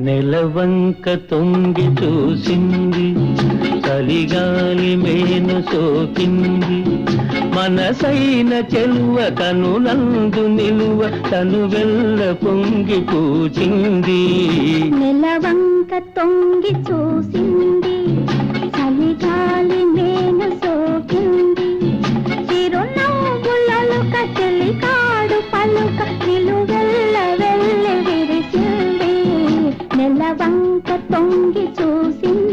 నెలవంక తొంగి చూసింది చలిగాలి మేను సోకింది. మనసైన చెలువ కనులందు నిలువ తను వెళ్ళ పొంగి పూచింది. నెలవంక తొంగి చూసింది వెళ్ళి విరిసింది తొంగి చూసింది